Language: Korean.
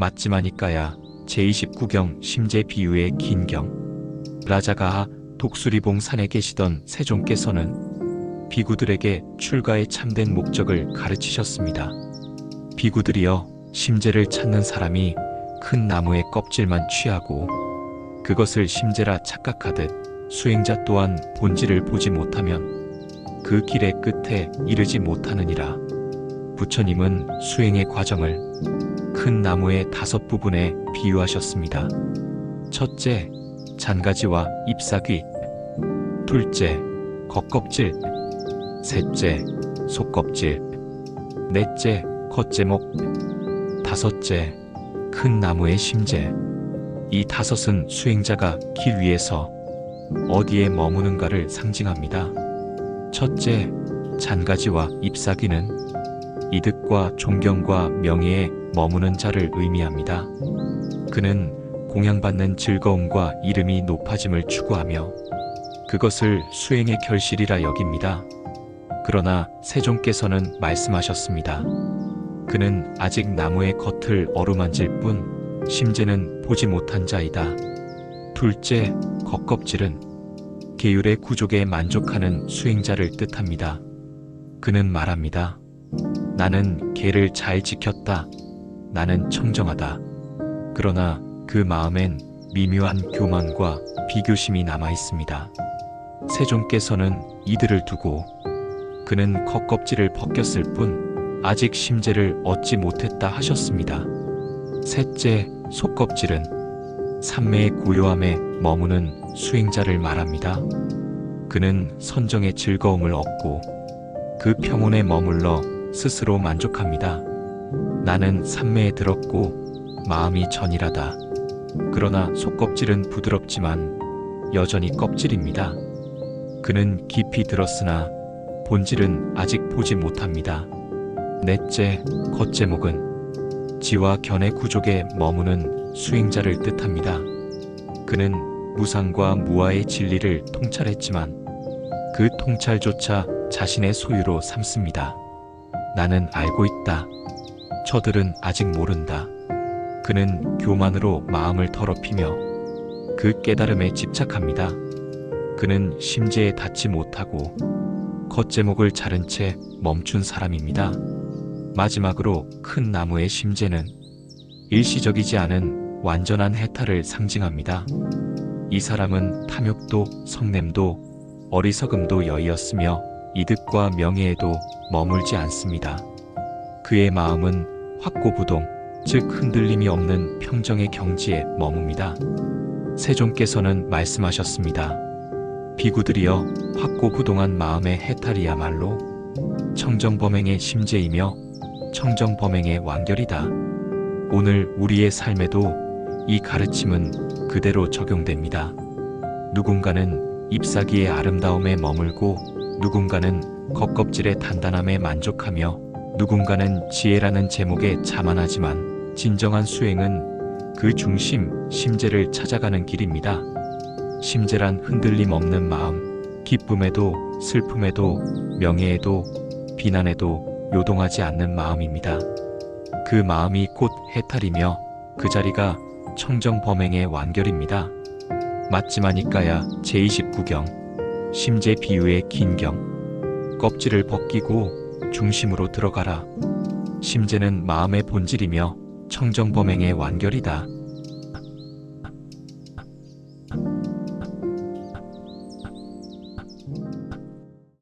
맞지마니까야 제29경 심재 비유의 긴경 라자가하 독수리봉 산에 계시던 세종께서는 비구들에게 출가의 참된 목적을 가르치셨습니다. 비구들이여 심재를 찾는 사람이 큰 나무의 껍질만 취하고 그것을 심재라 착각하듯 수행자 또한 본질을 보지 못하면 그 길의 끝에 이르지 못하느니라. 부처님은 수행의 과정을 큰 나무의 다섯 부분에 비유하셨습니다. 첫째, 잔가지와 잎사귀. 둘째, 겉껍질. 셋째, 속껍질. 넷째, 겉제목. 다섯째, 큰 나무의 심재. 이 다섯은 수행자가 길 위에서 어디에 머무는가를 상징합니다. 첫째, 잔가지와 잎사귀는 이득과 존경과 명예에 머무는 자를 의미합니다. 그는 공양받는 즐거움과 이름이 높아짐을 추구하며 그것을 수행의 결실이라 여깁니다. 그러나 세종께서는 말씀하셨습니다. 그는 아직 나무의 겉을 어루만질 뿐 심재는 보지 못한 자이다. 둘째, 겉껍질은 계율의 구족에 만족하는 수행자를 뜻합니다. 그는 말합니다. 나는 계를 잘 지켰다. 나는 청정하다. 그러나 그 마음엔 미묘한 교만과 비교심이 남아 있습니다. 세종께서는 이들을 두고 그는 겉껍질을 벗겼을 뿐 아직 심재를 얻지 못했다 하셨습니다. 셋째, 속껍질은 삼매의 고요함에 머무는 수행자를 말합니다. 그는 선정의 즐거움을 얻고 그 평온에 머물러 스스로 만족합니다. 나는 삼매에 들었고 마음이 전일하다. 그러나 속껍질은 부드럽지만 여전히 껍질입니다. 그는 깊이 들었으나 본질은 아직 보지 못합니다. 넷째, 겉제목은 지와 견의 구족에 머무는 수행자를 뜻합니다. 그는 무상과 무아의 진리를 통찰했지만 그 통찰조차 자신의 소유로 삼습니다. 나는 알고 있다. 저들은 아직 모른다. 그는 교만으로 마음을 더럽히며 그 깨달음에 집착합니다. 그는 심재에 닿지 못하고 겉제목을 자른 채 멈춘 사람입니다. 마지막으로 큰 나무의 심재는 일시적이지 않은 완전한 해탈을 상징합니다. 이 사람은 탐욕도 성냄도 어리석음도 여의었으며 이득과 명예에도 머물지 않습니다. 그의 마음은 확고부동, 즉 흔들림이 없는 평정의 경지에 머뭅니다. 세종께서는 말씀하셨습니다. 비구들이여 확고부동한 마음의 해탈이야말로 청정범행의 심재이며 청정범행의 완결이다. 오늘 우리의 삶에도 이 가르침은 그대로 적용됩니다. 누군가는 잎사귀의 아름다움에 머물고 누군가는 겉껍질의 단단함에 만족하며 누군가는 지혜라는 제목에 자만하지만 진정한 수행은 그 중심, 심재를 찾아가는 길입니다. 심재란 흔들림 없는 마음, 기쁨에도 슬픔에도 명예에도 비난에도 요동하지 않는 마음입니다. 그 마음이 곧 해탈이며 그 자리가 청정 범행의 완결입니다. 맞지마니까야 제29경 심재 비유의 긴 경 껍질을 벗기고 중심으로 들어가라. 심재는 마음의 본질이며 청정 범행의 완결이다.